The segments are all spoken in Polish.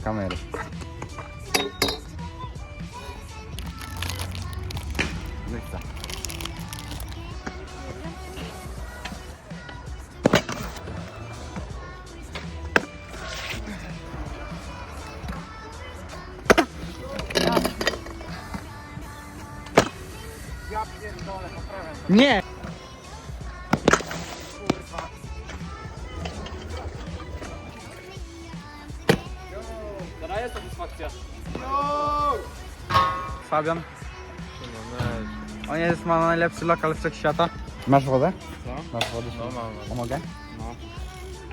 kamery. Łysa. Nie! Fabian. On jest, ma najlepszy lokal wszechświata. Masz wodę? Co? Masz wodę? No mam. Pomogę?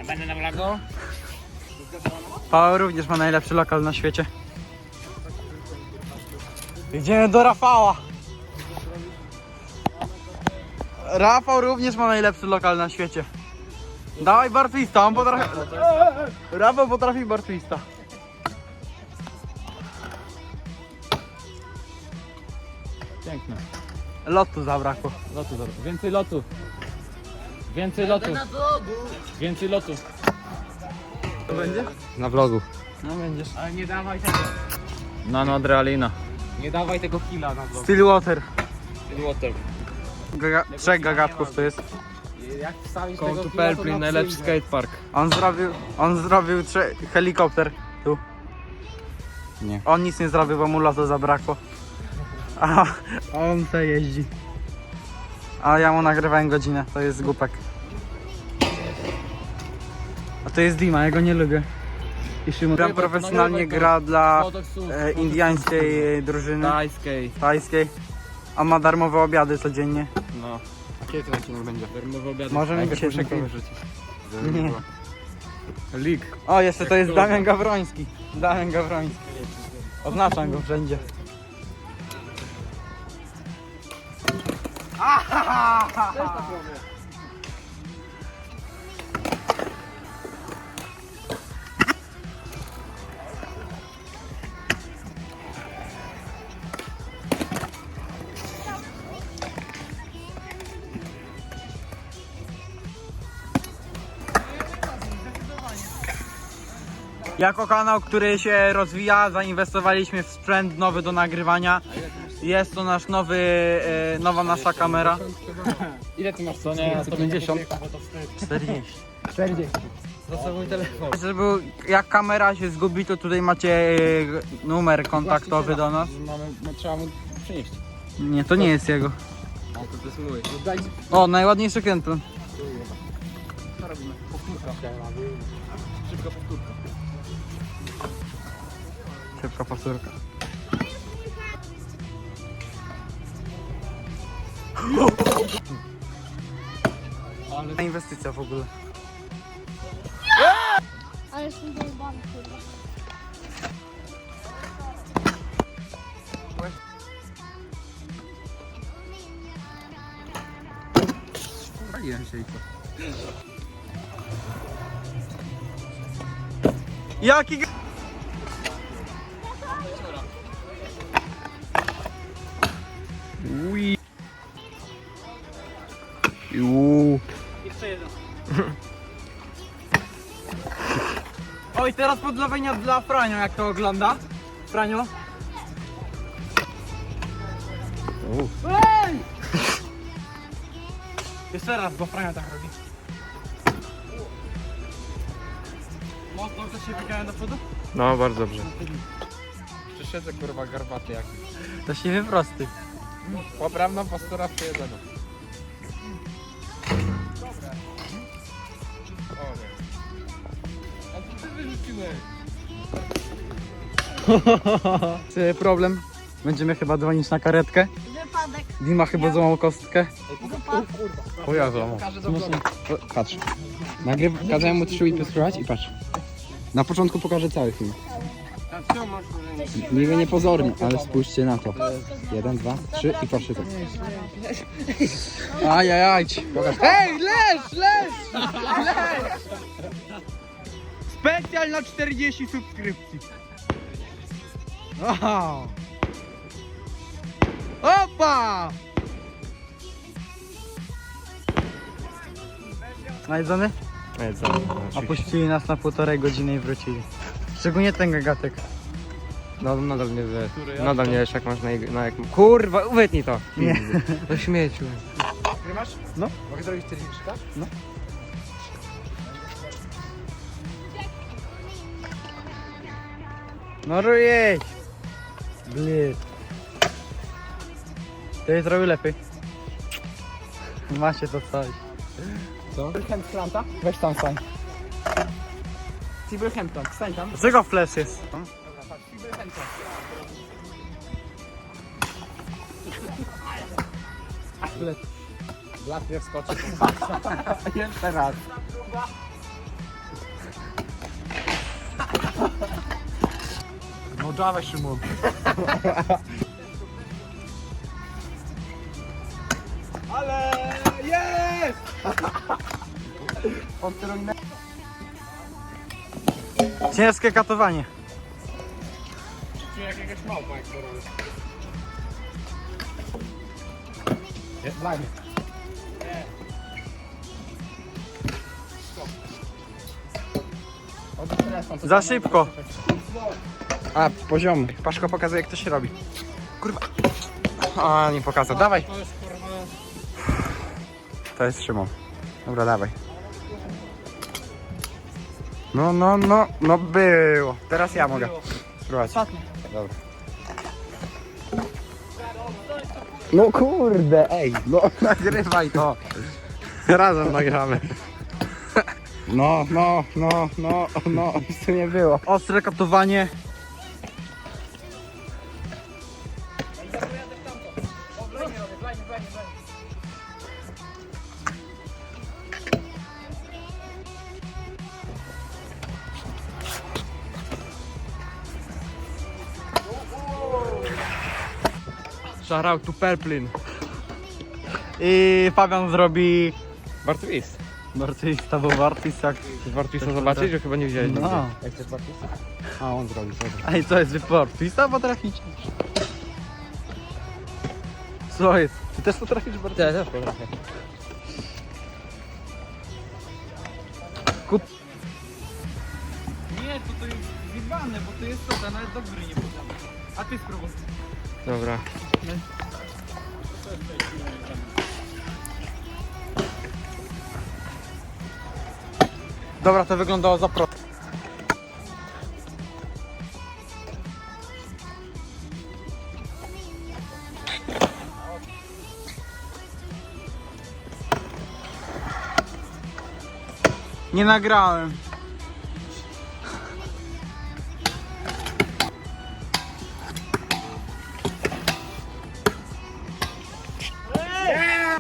A będę na vlogu? Paweł również ma najlepszy lokal na świecie. Idziemy do Rafała. Rafał również ma najlepszy lokal na świecie. Dawaj bartwista, on potrafi... Rafał potrafi bartwista. Lotu zabrakło. Lotu, dobra. Więcej lotu. Więcej lotu. Więcej lotu. To będzie? Na vlogu. No będziesz. Ale nie dawaj tego. Nano adrenalina. Nie dawaj tego killa na vlogu. Stillwater. Water. Gaga trzech gagatków to jest. Jak wstawisz Go tego to killa, to Pelplin, na najlepszy przyjdzie. skatepark. On zrobił, on zrobił trze- helikopter tu. Nie. On nic nie zrobił, bo mu lotu zabrakło. A a on se jeździ. A ja mu nagrywałem godzinę, to jest głupek. A to jest Dima, ja go nie lubię. I Szymon to, profesjonalnie gra dla e, indiańskiej drużyny Tajskiej. tajskiej. A ma darmowe obiady codziennie. No. A kiedy ten odcinek będzie? Darmowy obiad. Możemy dzisiaj muszę zrobić. wyrzucić. Nie. Lik. O, jeszcze to jest Damian Gawroński. Damian Gawroński. Oznaczam go wszędzie. Jako kanał, który się rozwija, zainwestowaliśmy w sprzęt nowy do nagrywania. Jest to nasz nowy, e, nowa nasza kamera. Ile ty masz? Co nie? 150. 40. 40. Został mój telefon. Żeby jak kamera się zgubi, to tutaj macie e, numer kontaktowy do nas. Mamy, no, trzeba mu przynieść. Nie, to nie jest jego. To, jest mój. Daj O, najładniejszy kręton. co robimy? Powtórka. Szybka powtórka. Szybka powtórka. Ale Inwestycja w ogóle. Ale jestem dojebany, kurwa. Paliłem się i co? Jaki g- Uuu. Jeszcze jeden. Oj, teraz podlewienia dla Franio, jak to ogląda. Franio. Ej! Jeszcze raz, bo Franio tak robi. Mocno to się wygrałem do przodu? No, bardzo dobrze. Przyszedzę kurwa garbaty jak. To się wyprosty. Poprawna postura przyjedzona. Czy problem? Będziemy chyba dzwonić na karetkę. Wypadek. Dima chyba złamał kostkę. O ja złamał. Patrz. Nagryw, kazałem mu trzy whipy spróbować i patrz. Na początku pokażę cały film. Niby niepozornie, ale spójrzcie na to. Jeden, dwa, trzy i patrzcie tak. Ajajaj. Ej, leż, leż! Leż! Specjal na 40 subskrypcji. Wow. Opa! Najedzony? Nie, co? Opuścili nas na półtorej godziny i wrócili. Szczególnie ten gagatek. No nadal nie wiesz. Nadal nie wiesz jak masz na, jego- na jak... Kurwa, wytnij to. Nie. Do śmieciu. Masz? No. Mogę zrobić 40 No rujej! Blit. Ty zrobił lepiej. Macie to coś. Co? Silverhampton? Weź tam stań. Silverhampton, stań tam. Dlaczego flash jest? Silverhampton. Blat nie wskoczy. Jeszcze raz. No dawaj Szymon. Ale jest! Ciężkie katowanie. Czy jakiegoś małpa jak to robisz? Jest dla mnie. Za szybko. A, poziom. Paszko pokazuje jak to się robi. Kurwa. A, nie pokazał. Dawaj. To jest Szymon. Dobra, dawaj. No, no, no, no było. Teraz ja mogę spróbować. Dobra. No kurde, ej, no nagrywaj to. Razem nagramy. No, no, no, no, no, to nie było. Ostre katowanie. Shout out to Perplin. I Fabian zrobi... Bartwist. Bartista, bo Bartis jak... Chcesz Bartwista zobaczyć? Że chyba nie widziałeś No. nigdy. Jak chcesz Bartwista? A, on zrobi, dobra. Ej, co jest wy Bartista potraficie? Co jest? Ty też potrafisz Bartista? Ja też potrafię. Nie, to to jest zjebane, bo to jest to, nawet do gry nie podamy. A ty spróbuj. Dobra. Dobra, to wyglądało za pro. Nie nagrałem.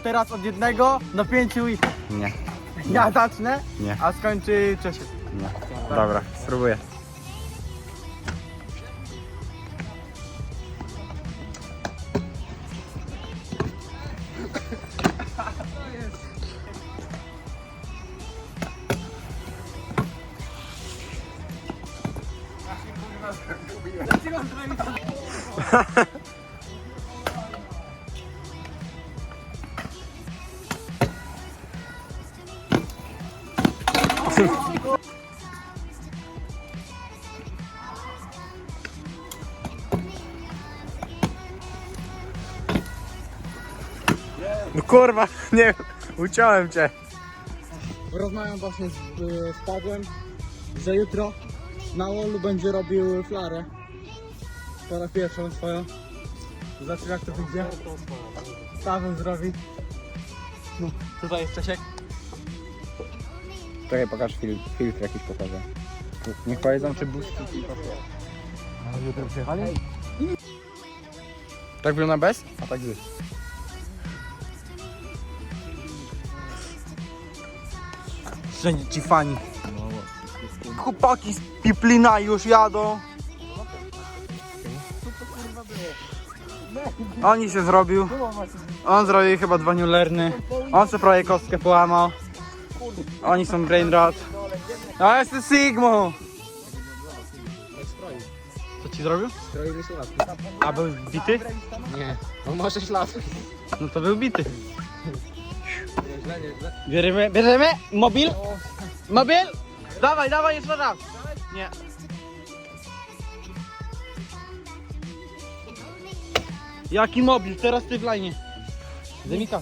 Teraz od jednego do pięciu i Nie, ja zacznę, nie, a skończy Czesiek. nie. Dobra, spróbuję. No kurwa, nie, uciąłem cię. Rozmawiam właśnie z, y, z Pawłem, że jutro na Olu będzie robił flarę. Po raz pierwszą swoją. Zobaczymy jak to wyjdzie. Paweł zrobi. No, tutaj jest Czesiek. Czekaj, pokaż filtr, filtr jakiś pokażę. Niech powiedzą, czy boost A jutro przyjechali? Tak wygląda bez? A tak z. Wszędzie ci fani. Chłopaki z Piplina już jadą. Oni się zrobił. On zrobił chyba dwa newlerny. On sobie prawie kostkę połamał. Oni są brain rot. A jestem Sigmo! Co ci zrobił? Stroił mi się. A był bity? Nie, no on ma 6 lat. No to był bity. Bierzemy, bierzemy? Mobil? Mobil? Dawaj, dawaj, jeszcze raz. Nie. Jaki mobil? Teraz ty w lajnie. Zemika.